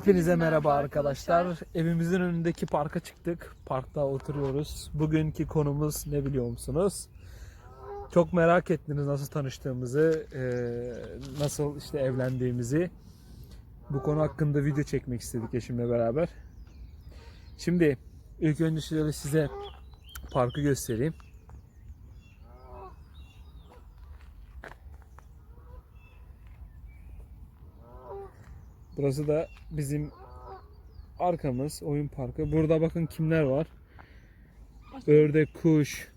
Hepinize merhaba arkadaşlar. Evimizin önündeki parka çıktık. Parkta oturuyoruz. Bugünkü konumuz ne biliyor musunuz? Çok merak ettiniz nasıl tanıştığımızı, eee, nasıl işte evlendiğimizi. Bu konu hakkında video çekmek istedik eşimle beraber. Şimdi ilk önce şöyle size parkı göstereyim. Burası da bizim arkamız, oyun parkı. Burada bakın kimler var. Ördek, kuş.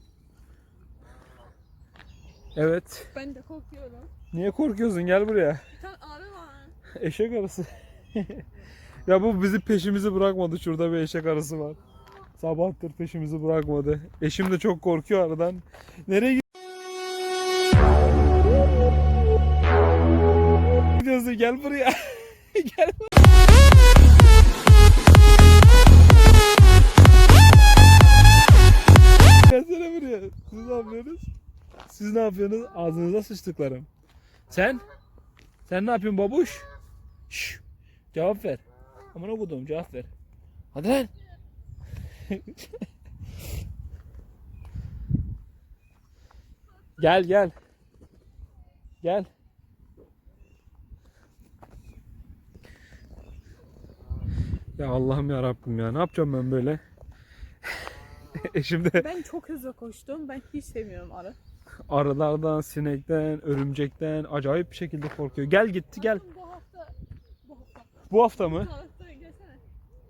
Evet. Ben de korkuyorum. Niye korkuyorsun? Gel buraya. Bir tane arı var. Eşek arısı. ya bu bizi peşimizi bırakmadı. Şurada bir eşek arısı var. Sabahtır peşimizi bırakmadı. Eşim de çok korkuyor aradan. Nereye gidiyorsun? Gel buraya. Gel Gelsene buraya. Siz ne yapıyorsunuz? Siz ne yapıyorsunuz? Ağzınıza sıçtıklarım. Sen? Sen ne yapıyorsun babuş? Şş, cevap ver. Aman okudum cevap ver. Hadi lan. gel gel. Gel. Ya Allah'ım ya Rabbim ya ne yapacağım ben böyle? Eşim de Ben çok hızlı koştum. Ben hiç sevmiyorum arı. arılardan, sinekten, örümcekten acayip bir şekilde korkuyor. Gel gitti gel. Bu hafta bu hafta Bu hafta mı? bu tarafta gelsene.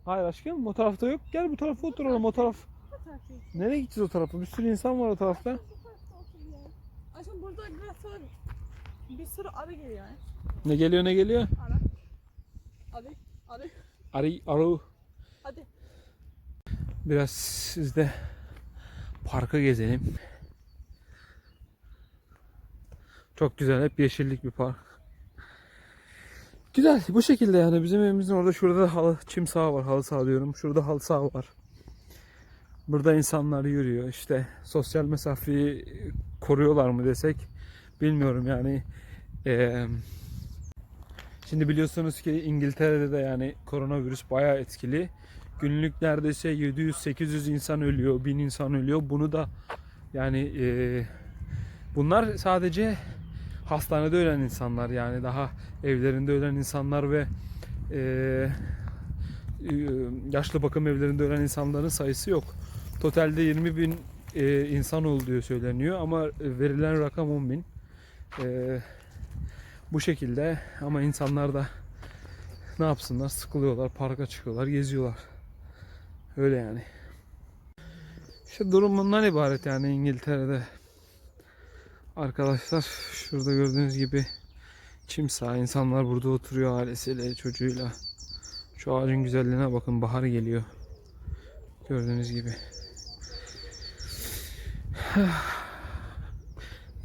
Hayır aşkım o tarafta yok. Gel bu tarafa oturalım o taraf. Bu tarafta. Nereye gideceğiz o tarafa? Bir sürü insan var o tarafta. Bu tarafta otur ya. Aşkım burada biraz sonra bir sürü arı geliyor yani. Ne geliyor ne geliyor? Arı. Arı. Arı. Arı, arı. Hadi. Biraz siz de parka gezelim. Çok güzel hep yeşillik bir park. Güzel bu şekilde yani bizim evimizin orada şurada da halı çim saha var halı saha diyorum. Şurada halı saha var. Burada insanlar yürüyor işte sosyal mesafeyi koruyorlar mı desek bilmiyorum yani. Eee Şimdi biliyorsunuz ki İngiltere'de de yani koronavirüs bayağı etkili. Günlük neredeyse 700-800 insan ölüyor, 1000 insan ölüyor. Bunu da yani e, bunlar sadece hastanede ölen insanlar yani daha evlerinde ölen insanlar ve e, e, yaşlı bakım evlerinde ölen insanların sayısı yok. Totalde 20 bin e, insan olduğu söyleniyor ama verilen rakam 10 bin. E, bu şekilde ama insanlar da ne yapsınlar? Sıkılıyorlar parka çıkıyorlar geziyorlar. Öyle yani. İşte durum bundan ibaret yani İngiltere'de. Arkadaşlar şurada gördüğünüz gibi çim saha insanlar burada oturuyor ailesiyle çocuğuyla. Şu ağacın güzelliğine bakın bahar geliyor. Gördüğünüz gibi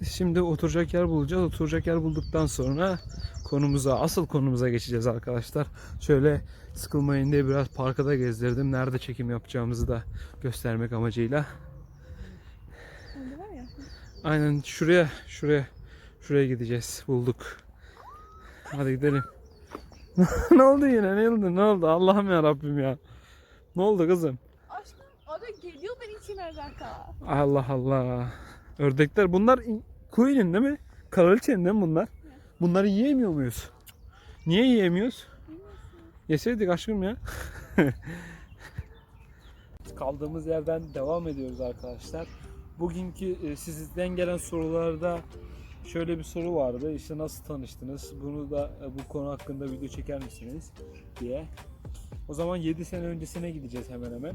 Şimdi oturacak yer bulacağız. Oturacak yer bulduktan sonra konumuza, asıl konumuza geçeceğiz arkadaşlar. Şöyle sıkılmayın diye biraz parka da gezdirdim. Nerede çekim yapacağımızı da göstermek amacıyla. Aynen şuraya, şuraya, şuraya gideceğiz. Bulduk. Hadi gidelim. ne oldu yine? Ne oldu? Ne oldu? Allah'ım ya Rabbim ya. Ne oldu kızım? Aşkım arı geliyor ben içime zaten. Allah Allah. Ördekler bunlar Queen'in değil mi? Kraliçenin değil mi bunlar? Bunları yiyemiyor muyuz? Niye yiyemiyoruz? Yeseydik aşkım ya. Kaldığımız yerden devam ediyoruz arkadaşlar. Bugünkü e, sizden gelen sorularda şöyle bir soru vardı. İşte nasıl tanıştınız? Bunu da e, bu konu hakkında video çeker misiniz? diye. O zaman 7 sene öncesine gideceğiz hemen hemen.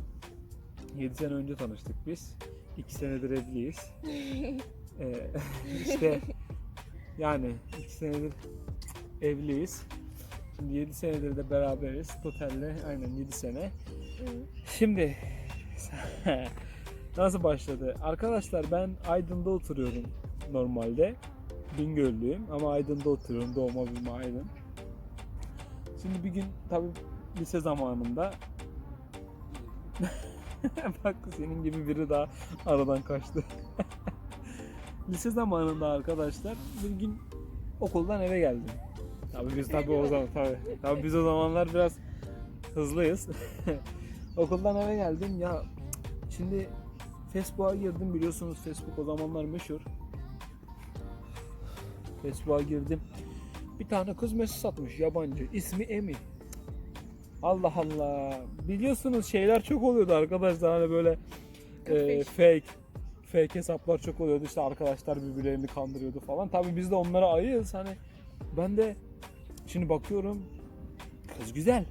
7 sene önce tanıştık biz. 2 senedir evliyiz. Ee, işte yani 2 senedir evliyiz. Şimdi 7 senedir de beraberiz. Totalde aynen 7 sene. Şimdi nasıl başladı? Arkadaşlar ben Aydın'da oturuyorum normalde. Bingöllüyüm ama Aydın'da oturuyorum. Doğma büyüme Aydın. Şimdi bir gün tabii lise zamanında Bak senin gibi biri daha aradan kaçtı. Lise zamanında arkadaşlar bir gün okuldan eve geldim. Tabii biz tabii o zaman tabii. Tabii biz o zamanlar biraz hızlıyız. Okuldan eve geldim ya şimdi Facebook'a girdim biliyorsunuz Facebook o zamanlar meşhur. Facebook'a girdim. Bir tane kız mesaj atmış yabancı. İsmi Emi. Allah Allah. Biliyorsunuz şeyler çok oluyordu arkadaşlar hani böyle e, fake fake hesaplar çok oluyordu. İşte arkadaşlar birbirlerini kandırıyordu falan. Tabii biz de onlara ayığız. Hani ben de şimdi bakıyorum kız güzel.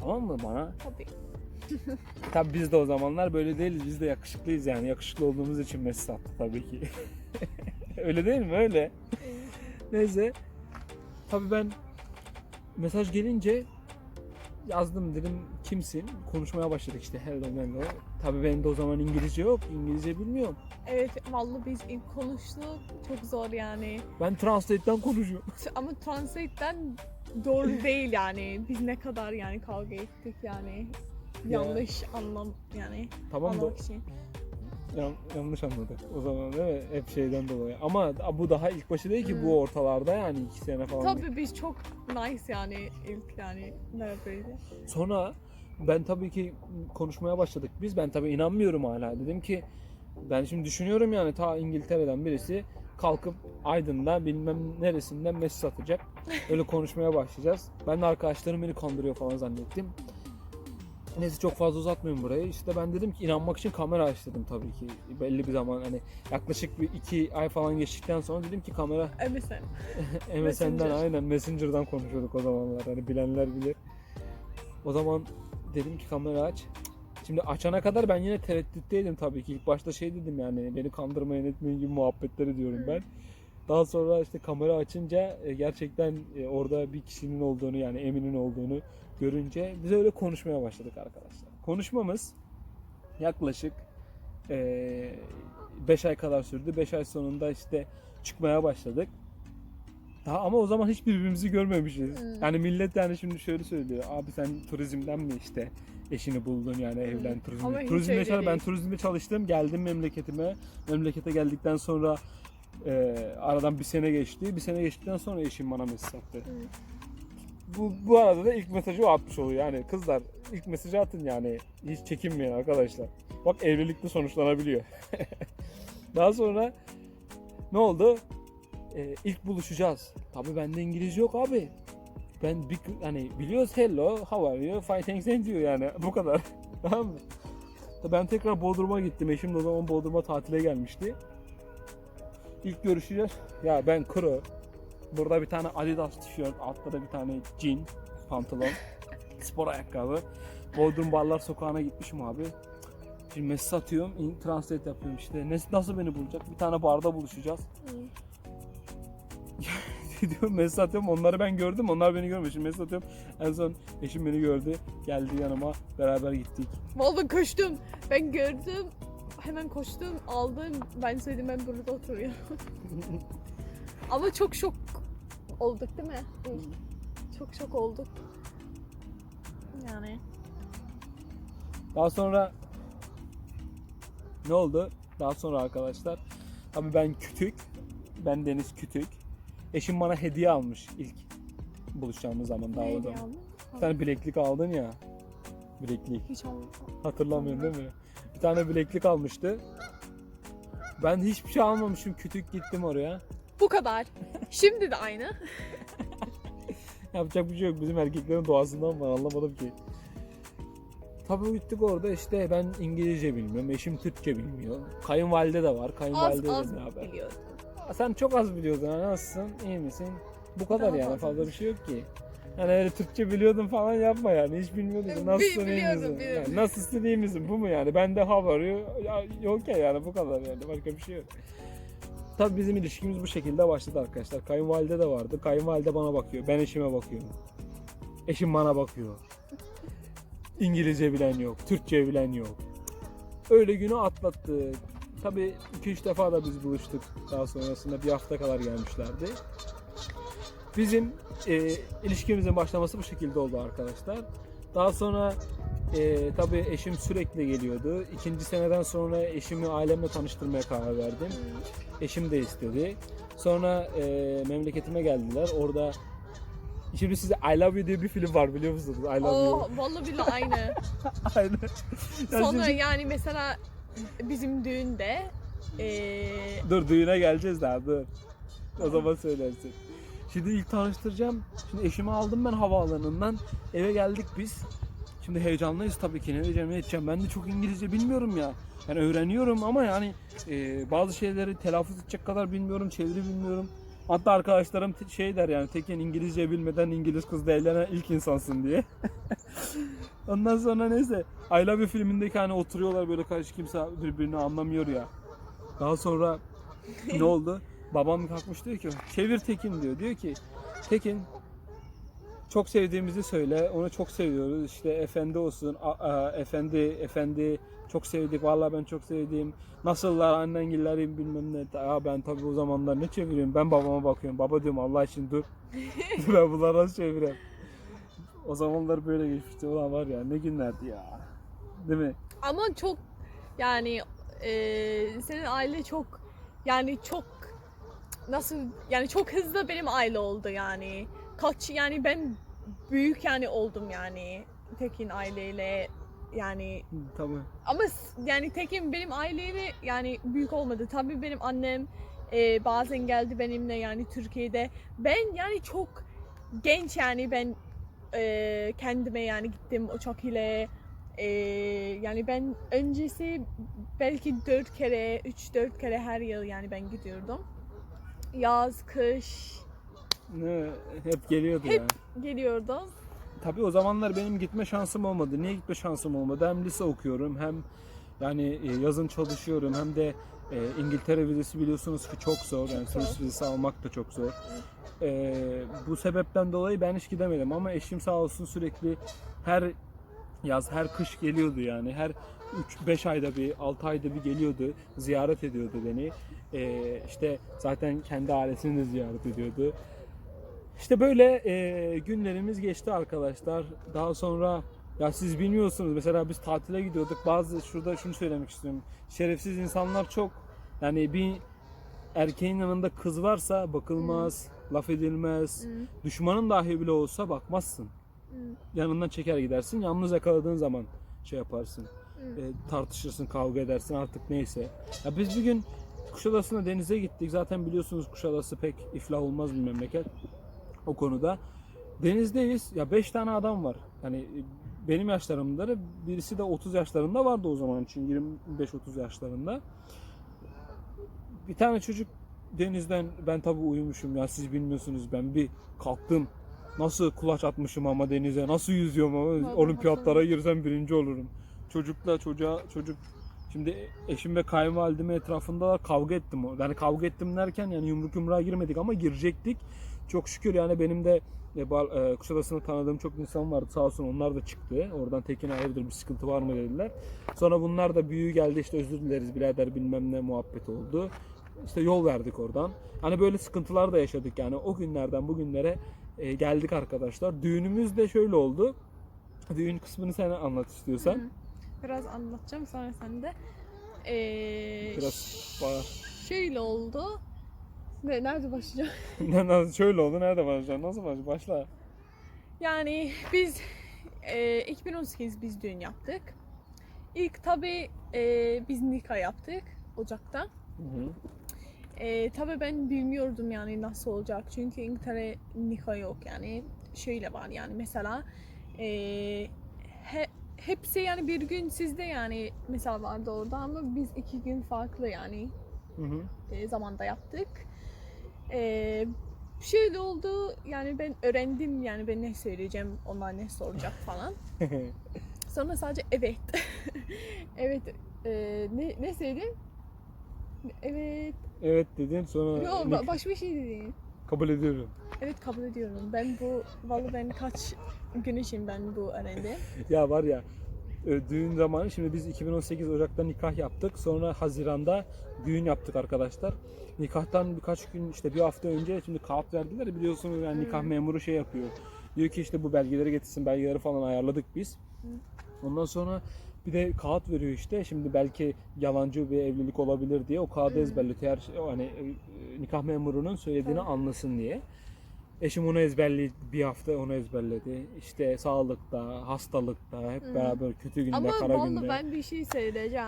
Tamam mı bana? Tabii. Tabii biz de o zamanlar böyle değiliz. Biz de yakışıklıyız yani. Yakışıklı olduğumuz için mesaj attı tabii ki. öyle değil mi? Öyle. Neyse. Tabii ben mesaj gelince yazdım dedim kimsin? Konuşmaya başladık işte hello hello. Tabii benim de o zaman İngilizce yok. İngilizce bilmiyorum. Evet vallahi biz ilk konuştuk çok zor yani. Ben Translate'den konuşuyorum. Ama translate'den doğru değil yani. Biz ne kadar yani kavga ettik yani. Ya. Yanlış anlam yani Tamam da için. yan- yanlış anladık o zaman değil mi? Hep şeyden dolayı. Ama bu daha ilk başı değil ki Hmm. bu ortalarda yani iki sene falan. Tabii biz çok nice yani ilk yani neredeydi. Sonra ben tabii ki konuşmaya başladık biz. Ben tabii inanmıyorum hala. Dedim ki ben şimdi düşünüyorum yani ta İngiltere'den birisi kalkıp Aydın'da bilmem neresinden mesaj atacak. Öyle konuşmaya başlayacağız. Ben de arkadaşlarım beni kandırıyor falan zannettim. Neyse çok fazla uzatmayayım burayı. İşte ben dedim ki inanmak için kamera aç dedim tabii ki. Belli bir zaman hani yaklaşık bir iki ay falan geçtikten sonra dedim ki kamera MSN. MSN'den Messenger. aynen Messenger'dan konuşuyorduk o zamanlar. Hani bilenler bilir. O zaman dedim ki kamera aç. Şimdi açana kadar ben yine tereddütteydim tabii ki. İlk başta şey dedim yani beni kandırmayın etmeyin gibi muhabbetleri diyorum ben. Daha sonra işte kamera açınca e, gerçekten e, orada bir kişinin olduğunu yani Emin'in olduğunu görünce biz öyle konuşmaya başladık arkadaşlar. Konuşmamız yaklaşık 5 ay kadar sürdü. 5 ay sonunda işte çıkmaya başladık. Daha ama o zaman hiç birbirimizi görmemişiz. Hmm. Yani millet yani şimdi şöyle söylüyor. Abi sen turizmden mi işte eşini buldun yani evlen turizmde. Ama Turizmde çalış- ben turizmde çalıştım. Geldim memleketime. Memlekete geldikten sonra e, aradan bir sene geçti. Bir sene geçtikten sonra eşim bana mesaj attı. Bu, bu arada da ilk mesajı o atmış oluyor. Yani kızlar ilk mesajı atın yani. Hiç çekinmeyin arkadaşlar. Bak evlilikte sonuçlanabiliyor. Daha sonra ne oldu? Ee, ilk buluşacağız. Tabii bende İngilizce yok abi. Ben bir hani biliyoruz hello, how are you, fine thanks and diyor yani bu kadar. tamam mı? Ben tekrar Bodrum'a gittim. Eşim de o zaman Bodrum'a tatile gelmişti. İlk görüşeceğiz. Ya ben kuru. Burada bir tane Adidas tişört, altta da bir tane jean, pantolon, spor ayakkabı. Bodrum Barlar Sokağı'na gitmişim abi. Şimdi mesaj atıyorum, translate yapıyorum işte. Nasıl beni bulacak? Bir tane barda buluşacağız. diyorum mesaj atıyorum. Onları ben gördüm, onlar beni görmüyor. Şimdi mesaj atıyorum. En son eşim beni gördü. Geldi yanıma. Beraber gittik. Vallahi koştum. Ben gördüm. Hemen koştum, aldım. Ben söyledim ben burada oturuyorum. Ama çok şok olduk değil mi? Çok şok olduk. Yani. Daha sonra ne oldu? Daha sonra arkadaşlar tabii ben kütük. Ben Deniz Kütük. Eşim bana hediye almış ilk buluşacağımız zaman daha o Neydi zaman. ya? Bir tane bileklik aldın ya. Bileklik. Hiç olmadı. Hatırlamıyorsun değil mi? Bir tane bileklik almıştı. Ben hiçbir şey almamışım. Kütük gittim oraya. Bu kadar. Şimdi de aynı. Yapacak bir şey yok. Bizim erkeklerin doğasından var. Anlamadım ki. Tabii gittik orada işte ben İngilizce bilmiyorum. Eşim Türkçe bilmiyor. Kayınvalide de var. Az Kayınvalide az de beraber. biliyordum. Sen çok az biliyorsun. ha, Nasılsın? İyi misin? Bu kadar Daha yani. fazla. Fazla bir şey yok ki. Yani öyle Türkçe biliyordun falan yapma yani. Hiç bilmiyordun. ki. Bi- Nasılsın iyi biliyordum, misin? biliyordum. Yani nasılsın iyi misin? Bu mu yani? Ben de how are you? Ya, yok ya yani bu kadar yani. Başka bir şey yok. Tabii bizim ilişkimiz bu şekilde başladı arkadaşlar. Kayınvalide de vardı. Kayınvalide bana bakıyor. Ben eşime bakıyorum. Eşim bana bakıyor. İngilizce bilen yok. Türkçe bilen yok. Öyle günü atlattık. Tabii 2-3 defa da biz buluştuk. Daha sonrasında bir hafta kadar gelmişlerdi. Bizim e, ilişkimizin başlaması bu şekilde oldu arkadaşlar. Daha sonra e, tabii eşim sürekli geliyordu. İkinci seneden sonra eşimi ailemle tanıştırmaya karar verdim. Eşim de istedi. Sonra e, memleketime geldiler. Orada Şimdi size I Love You diye bir film var biliyor musunuz? I Love You. O vallahi billahi aynı. Aynen. Yani Sonra şimdi- yani mesela bizim düğünde eee Dur düğüne geleceğiz daha dur. O zaman söylersin. Şimdi ilk tanıştıracağım. Şimdi eşimi aldım ben havaalanından. Eve geldik biz. Şimdi heyecanlıyız tabii ki. Ne diyeceğim ne edeceğim. Ben de çok İngilizce bilmiyorum ya. Yani öğreniyorum ama yani e, bazı şeyleri telaffuz edecek kadar bilmiyorum. Çeviri bilmiyorum. Hatta arkadaşlarım şey der yani Tekin İngilizce bilmeden İngiliz kızla evlenen ilk insansın diye. Ondan sonra neyse I Love You filmindeki hani oturuyorlar böyle karşı kimse birbirini anlamıyor ya. Daha sonra ne oldu? Babam kalkmış diyor ki çevir Tekin diyor. Diyor ki Tekin çok sevdiğimizi söyle. Onu çok seviyoruz. İşte efendi olsun. a- a- efendi efendi çok sevdik. Vallahi ben çok sevdim. Nasıllar annengillerim bilmem ne. Aa ben tabii o zamanlar ne çeviriyorum? Ben babama bakıyorum. Baba diyorum Allah için dur. ben bunları nasıl çevireyim? O zamanlar böyle geçmişti. Ulan var ya ne günlerdi ya. Değil mi? ama çok yani eee, senin aile çok yani çok nasıl yani çok hızlı benim aile oldu yani. Kaç yani ben büyük yani oldum yani Tekin aileyle yani Hı, Tabii. ama yani Tekin benim aileyle yani büyük olmadı. Tabii benim annem e, bazen geldi benimle yani Türkiye'de. Ben yani çok genç yani ben e, kendime yani gittim uçak ile. E, yani ben öncesi belki dört kere, üç dört kere her yıl yani ben gidiyordum. Yaz, kış Ne, hep geliyordu Hep- ya. geliyordum. Tabii o zamanlar benim gitme şansım olmadı. Niye gitme şansım olmadı? Hem lise okuyorum hem yani e, yazın çalışıyorum hem de e, İngiltere vizesi biliyorsunuz ki çok zor. Yani turist vizesi almak da çok zor. E, bu sebepten dolayı ben hiç gidemedim ama eşim sağ olsun sürekli her yaz her kış geliyordu yani her 3-5 ayda bir 6 ayda bir geliyordu ziyaret ediyordu beni E, işte zaten kendi ailesini de ziyaret ediyordu işte böyle e, günlerimiz geçti arkadaşlar. Daha sonra ya siz bilmiyorsunuz mesela biz tatile gidiyorduk. Bazı şurada şunu söylemek istiyorum. Şerefsiz insanlar çok. Yani bir erkeğin yanında kız varsa bakılmaz, laf edilmez. Hı, Düşmanın dahi bile olsa bakmazsın. hı, Yanından çeker gidersin. Yalnız yakaladığın zaman şey yaparsın. hı. E, tartışırsın, kavga edersin artık neyse. Ya biz bir gün Kuşadası'na denize gittik. Zaten biliyorsunuz Kuşadası pek iflah olmaz bir memleket o konuda. Denizdeyiz. Ya 5 tane adam var. Yani e, benim yaşlarımda birisi de 30 yaşlarında vardı o zaman için 25-30 yaşlarında. Bir tane çocuk denizden ben tabii uyumuşum ya siz bilmiyorsunuz ben bir kalktım. Nasıl kulaç atmışım ama denize nasıl yüzüyorum ama olimpiyatlara girsem birinci olurum. Çocukla çocuğa çocuk şimdi eşim ve kayınvalidem etrafında kavga ettim. Yani kavga ettim derken yani yumruk yumruğa girmedik ama girecektik. Çok şükür yani benim de e, e, Kuşadası'nda tanıdığım çok insan vardı sağ olsun onlar da çıktı. Oradan Tekin hayırdır bir sıkıntı var mı dediler. Sonra bunlar da büyüğü geldi işte özür dileriz birader bilmem ne muhabbet oldu. İşte yol verdik oradan. Hani böyle sıkıntılar da yaşadık yani o günlerden bugünlere e, geldik arkadaşlar. Düğünümüz de şöyle oldu. Düğün kısmını sen anlat istiyorsan. Hı. Biraz anlatacağım sonra sen de. Ee, Biraz bağır. Şöyle oldu. Ne, nerede başlayacağım? Şöyle oldu nerede başlayacaksın? Nasıl başla? Başla. Yani biz e, 2018 biz düğün yaptık. İlk tabi biz nikah yaptık Ocak'ta. Hı hı. E, tabi ben bilmiyordum yani nasıl olacak çünkü İngiltere nikah yok yani şöyle var yani mesela e, he, hepsi yani bir gün sizde yani mesela vardı orada ama biz iki gün farklı yani Hı hı. e, zamanda yaptık. E, şöyle oldu yani ben öğrendim yani ben ne söyleyeceğim onlar ne soracak falan. Sonra sadece evet. evet. e, ne, ne söyledin? Evet. Evet dedin sonra Yok ba- başka bir şey dedin. kabul ediyorum. Evet kabul ediyorum. Ben bu vallahi ben kaç gün için ben bu öğrendim. Ya var ya e, düğün zamanı şimdi biz 2018 Ocak'ta nikah yaptık. Sonra Haziran'da düğün yaptık arkadaşlar. Nikahtan birkaç gün işte bir hafta önce şimdi kağıt verdiler biliyorsunuz yani nikah Hmm. memuru şey yapıyor. Diyor ki işte bu belgeleri getirsin belgeleri falan ayarladık biz. Ondan sonra bir de kağıt veriyor işte. Şimdi belki yalancı bir evlilik olabilir diye o kağıdı Hmm. ezberletiyor. Her şey, hani e, nikah memurunun söylediğini Tamam. anlasın diye. Eşim onu ezberledi. Bir hafta onu ezberledi. İşte sağlıkta, hastalıkta, hep Hı. beraber kötü günde, Ama kara günde. ben bir şey söyleyeceğim.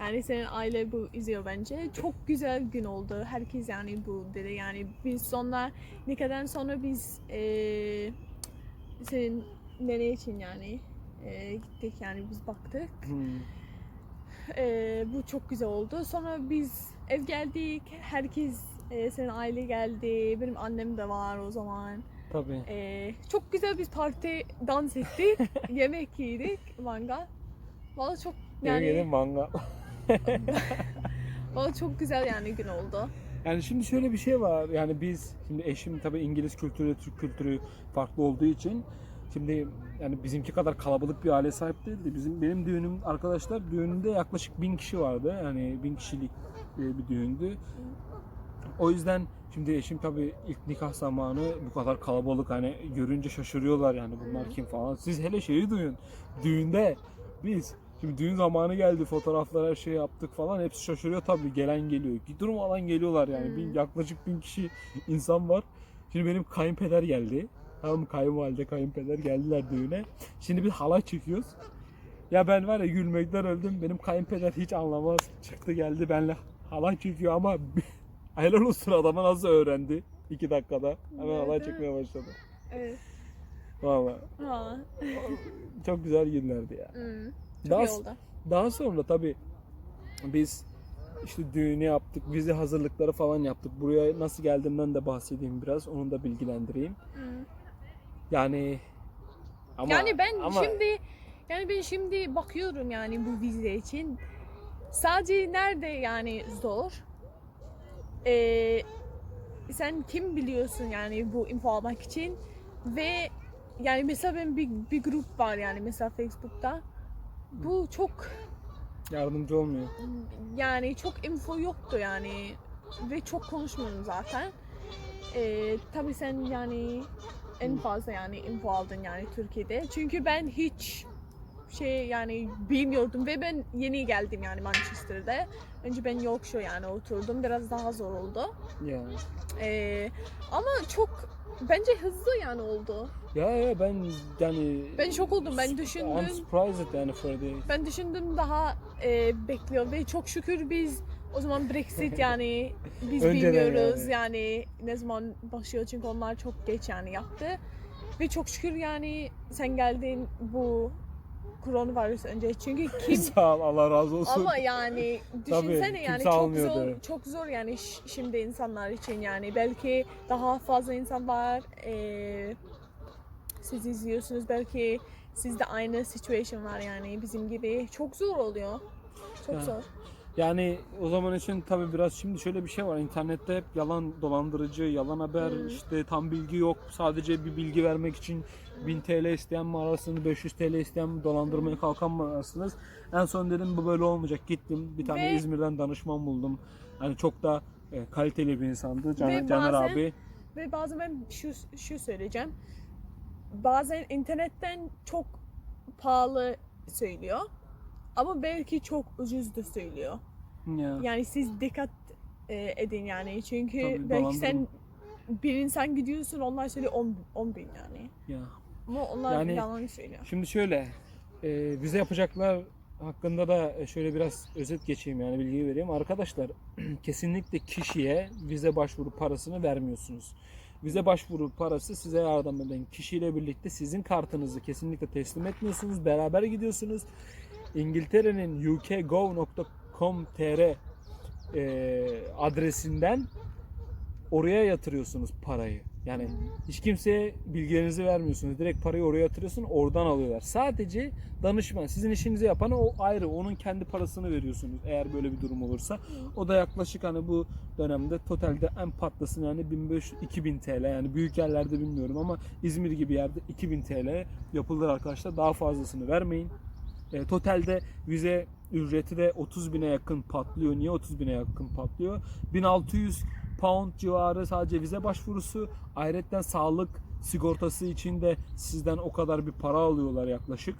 Yani senin aile bu izliyor bence. Çok güzel gün oldu. Herkes yani bu dedi. Yani biz sonra nikahdan sonra biz eee senin nene için yani eee, gittik yani biz baktık. Hmm. Eee, bu çok güzel oldu. Sonra biz ev geldik. Herkes eee, senin aile geldi. Benim annem de var o zaman. Tabii. Eee, çok güzel bir parti dans ettik. yemek yedik. Mangal. Valla çok Yani... yani manga. valla çok güzel yani gün oldu. Yani şimdi şöyle bir şey var. Yani biz şimdi eşim tabii İngiliz kültürü, Türk kültürü farklı olduğu için şimdi yani bizimki kadar kalabalık bir aile sahip değildi. Bizim benim düğünüm arkadaşlar düğünümde yaklaşık bin kişi vardı. Yani bin kişilik e, bir düğündü. O yüzden şimdi eşim tabii ilk nikah zamanı bu kadar kalabalık hani görünce şaşırıyorlar yani bunlar kim falan. Siz hele şeyi duyun. Düğünde biz Şimdi düğün zamanı geldi, fotoğraflar her şey yaptık falan. Hepsi şaşırıyor tabii. Gelen geliyor. Durmadan geliyorlar yani. Hmm. Bin, yaklaşık bin kişi insan var. Şimdi benim kayınpeder geldi. Tamam? Kayınvalide, kayınpeder geldiler düğüne. Şimdi biz halay çekiyoruz. Ya ben var ya gülmekten öldüm. Benim kayınpeder hiç anlamaz. Çıktı geldi benimle halay çekiyor ama helal olsun adama nasıl öğrendi. iki dakikada. Hemen halay çekmeye başladı. Evet. Valla Ha. çok güzel günlerdi ya. Hmm. Çok Daha, iyi oldu. daha sonra tabii biz işte düğünü yaptık, vize hazırlıkları falan yaptık. Buraya nasıl geldiğimden de bahsedeyim biraz. Onu da bilgilendireyim. Hmm. Yani ama, yani ben ama şimdi yani ben şimdi bakıyorum yani bu vize için. Sadece nerede yani zor? Ee, sen kim biliyorsun yani bu info almak için ve yani mesela ben bir, bir grup var yani mesela Facebook'ta. Bu çok yardımcı olmuyor. yani çok info yoktu yani ve çok konuşmuyorum zaten. Ee, tabii sen yani en fazla yani info aldın yani Türkiye'de. Çünkü ben hiç şey yani bilmiyordum ve ben yeni geldim yani Manchester'da. Önce ben Yorkshire yani oturdum. Biraz daha zor oldu. Yani. Ee, ama çok bence hızlı yani oldu. Ya ya ben yani Ben şok oldum. Ben I'm düşündüm. surprised yani for the Ben düşündüm daha e, bekliyor ve çok şükür biz o zaman Brexit yani biz Önceden bilmiyoruz yani. yani. ne zaman başlıyor çünkü onlar çok geç yani yaptı. Ve çok şükür yani sen geldin bu koronavirüs önce çünkü kim Sağ ol Allah razı olsun. ama yani düşünsene kimse yani çok almıyordu. zor çok zor yani ş- şimdi insanlar için yani belki daha fazla insan var eee, siz izliyorsunuz belki sizde aynı situation var yani bizim gibi çok zor oluyor çok Ya. zor Yani o zaman için tabii biraz şimdi şöyle bir şey var. İnternette hep yalan dolandırıcı, yalan haber, Hmm. işte tam bilgi yok. Sadece bir bilgi vermek için 1000 TL isteyen mi arasınız, 500 TL isteyen mi dolandırmaya kalkan mı arasınız? En son dedim bu böyle olmayacak. Gittim bir tane Ve- İzmir'den danışman buldum. Hani çok da e, kaliteli bir insandı. Caner, Ve Caner bazen- abi. ve bazen ben şu, şu söyleyeceğim bazen internetten çok pahalı söylüyor ama belki çok ucuz da söylüyor Ya. Yani siz dikkat e, edin yani çünkü Tabii, belki sen bir insan gidiyorsun onlar söylüyor 10, 10 bin yani. ya. Ama onlar Yani- yalan söylüyor. Şimdi şöyle, e, vize yapacaklar hakkında da şöyle biraz özet geçeyim yani bilgi vereyim. Arkadaşlar kesinlikle kişiye vize başvuru parasını vermiyorsunuz. Vize başvuru parası size yardım eden kişiyle birlikte sizin kartınızı kesinlikle teslim etmiyorsunuz. Beraber gidiyorsunuz. İngiltere'nin ukgov.com.tr e, adresinden oraya yatırıyorsunuz parayı. Yani hiç kimseye bilgilerinizi vermiyorsunuz. Direkt parayı oraya yatırıyorsun, oradan alıyorlar. Sadece danışman, sizin işinizi yapan o ayrı. Onun kendi parasını veriyorsunuz eğer böyle bir durum olursa. O da yaklaşık hani bu dönemde totalde en patlasın yani 1500-2000 TL. Yani büyük yerlerde bilmiyorum ama İzmir gibi yerde 2000 TL yapılır arkadaşlar. Daha fazlasını vermeyin. E, totalde vize ücreti de 30 bine yakın patlıyor. Niye 30 bine yakın patlıyor? 1600 pound civarı sadece vize başvurusu. Ayrıca sağlık sigortası için de sizden o kadar bir para alıyorlar yaklaşık.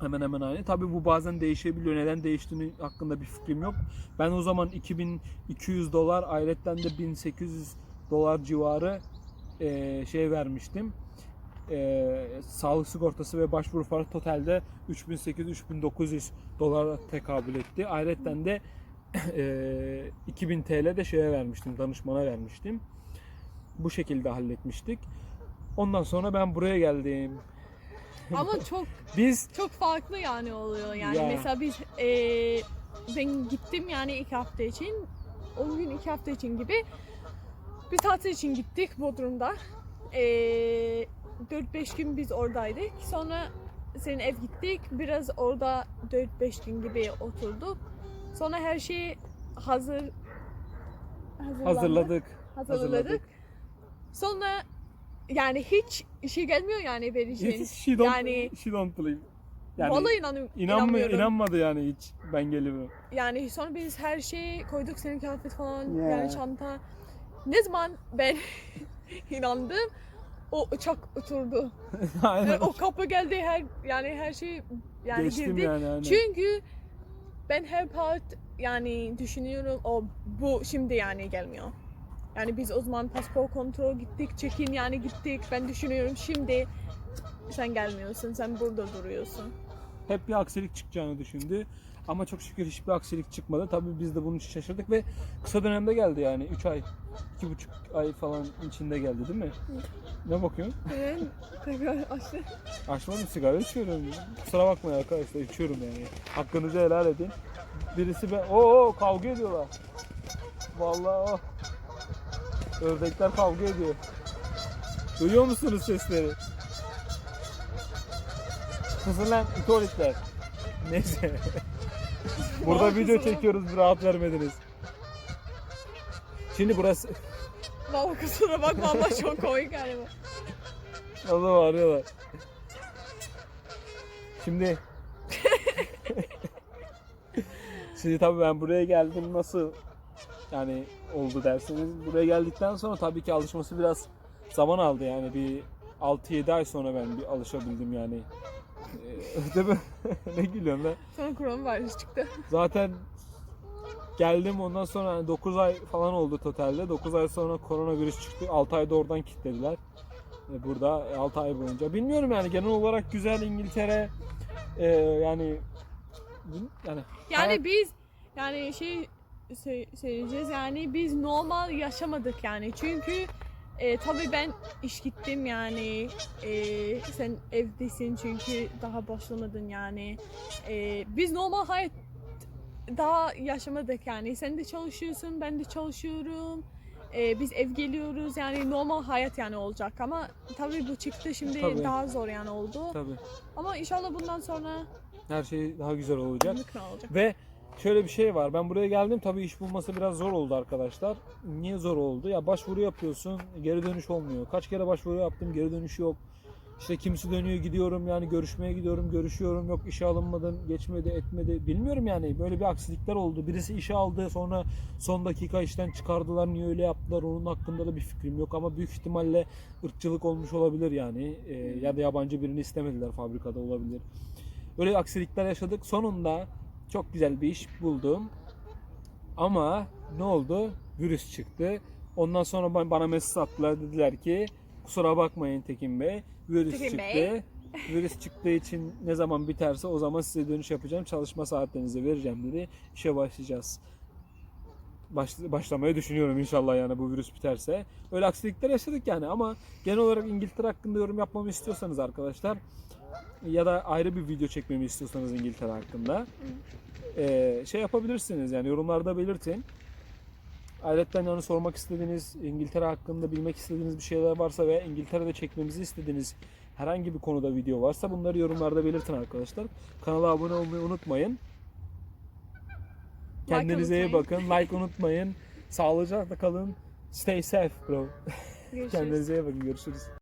Hemen hemen aynı. Tabi bu bazen değişebiliyor. Neden değiştiğini hakkında bir fikrim yok. Ben o zaman 2200 dolar, ayrıca de 1800 dolar civarı e, şey vermiştim. E, sağlık sigortası ve başvuru parası totalde 3800-3900 dolara tekabül etti. Ayrıca de e, 2000 TL de şeye vermiştim, danışmana vermiştim. Bu şekilde halletmiştik. Ondan sonra ben buraya geldim. Ama çok Biz çok farklı yani oluyor yani. Ya. Mesela biz eee, ben gittim yani iki hafta için. 10 gün iki hafta için gibi bir tatil için gittik Bodrum'da. Eee 4-5 gün biz oradaydık. Sonra senin ev gittik. Biraz orada 4-5 gün gibi oturduk. Sonra her şeyi hazır hazırlandı. hazırladık. hazırladık. Sonra yani hiç işe gelmiyor yani vereceğin. she don't, Yani- she don't believe. Yani Vallahi inanı- inanmıyor, inanmıyorum. inanmadı yani hiç ben gelimi. Yani sonra biz her şeyi koyduk senin kıyafet falan Ya. yani çanta. Ne zaman ben inandım o uçak oturdu. Aynen. Yani o kapı geldi her yani her şey yani Geçtim girdi. yani. aynen. Çünkü ben her part yani düşünüyorum o bu şimdi yani gelmiyor. Yani biz o zaman paspor kontrol gittik, check-in yani gittik. Ben düşünüyorum şimdi sen gelmiyorsun, sen burada duruyorsun. Hep bir aksilik çıkacağını düşündü. Ama çok şükür hiçbir aksilik çıkmadı. Tabii biz de bunun için şaşırdık ve kısa dönemde geldi yani. 3 ay, 2,5 ay falan içinde geldi değil mi? Ne bakıyorsun? Ben tekrar açtım. Açmadım sigara içiyorum. Kusura bakmayın arkadaşlar içiyorum yani. Hakkınızı helal edin. Birisi ben... Oo kavga ediyorlar. Vallahi oh. Ördekler kavga ediyor. Duyuyor musunuz sesleri? Kızın lan itoritler. Neyse. Burada video çekiyoruz bir rahat vermediniz. Şimdi burası... Vallahi kusura bakma ama çok komik galiba. Allah bağırıyorlar. Şimdi Şimdi tabii ben buraya geldim nasıl yani oldu derseniz buraya geldikten sonra tabii ki alışması biraz zaman aldı yani bir 6-7 ay sonra ben bir alışabildim yani. Ee, Değil mi? ne gülüyorsun lan? Sonra koronavirüs çıktı. Zaten geldim ondan sonra 9 ay falan oldu totalde. 9 ay sonra koronavirüs çıktı. 6 ayda oradan kilitlediler. E, Burada 6 ay boyunca. Bilmiyorum yani genel olarak güzel İngiltere e, yani yani Yani hayat- biz yani şey sö- söyleyeceğiz yani biz normal yaşamadık yani çünkü e, tabii ben iş gittim yani e, sen evdesin çünkü daha başlamadın yani E, biz normal hayat daha yaşamadık yani sen de çalışıyorsun ben de çalışıyorum E, biz ev geliyoruz yani normal hayat yani olacak ama tabii bu çıktı şimdi Tabii. daha zor yani oldu tabii ama inşallah bundan sonra her şey daha güzel olacak. mümkün olacak. Ve şöyle bir şey var. Ben buraya geldim. Tabii iş bulması biraz zor oldu arkadaşlar. Niye zor oldu? Ya başvuru yapıyorsun. Geri dönüş olmuyor. Kaç kere başvuru yaptım. Geri dönüş yok. İşte kimisi dönüyor gidiyorum yani görüşmeye gidiyorum görüşüyorum yok işe alınmadın geçmedi etmedi bilmiyorum yani böyle bir aksilikler oldu birisi işe aldı sonra son dakika işten çıkardılar niye öyle yaptılar onun hakkında da bir fikrim yok ama büyük ihtimalle ırkçılık olmuş olabilir yani Ee, ya da yabancı birini istemediler fabrikada olabilir öyle aksilikler yaşadık sonunda çok güzel bir iş buldum. Ama ne oldu? Virüs çıktı. Ondan sonra ba- bana mesaj attılar dediler ki kusura bakmayın Tekin Bey virüs Tekin çıktı. Bey. virüs çıktığı için ne zaman biterse o zaman size dönüş yapacağım. Çalışma saatlerinizi vereceğim dedi. İşe başlayacağız. Baş, başlamayı düşünüyorum inşallah yani bu virüs biterse. Öyle aksilikler yaşadık yani ama genel olarak İngiltere hakkında yorum yapmamı istiyorsanız arkadaşlar ya da ayrı bir video çekmemi istiyorsanız İngiltere hakkında ee, şey yapabilirsiniz yani yorumlarda belirtin. Ayrıca yani sormak istediğiniz İngiltere hakkında bilmek istediğiniz bir şeyler varsa ve İngiltere'de çekmemizi istediğiniz herhangi bir konuda video varsa bunları yorumlarda belirtin arkadaşlar. Kanala abone olmayı unutmayın. Like Kendinize iyi unutmayın. bakın. Like unutmayın. Sağlıcakla kalın. Stay safe bro. Görüşürüz. Kendinize iyi bakın. Görüşürüz.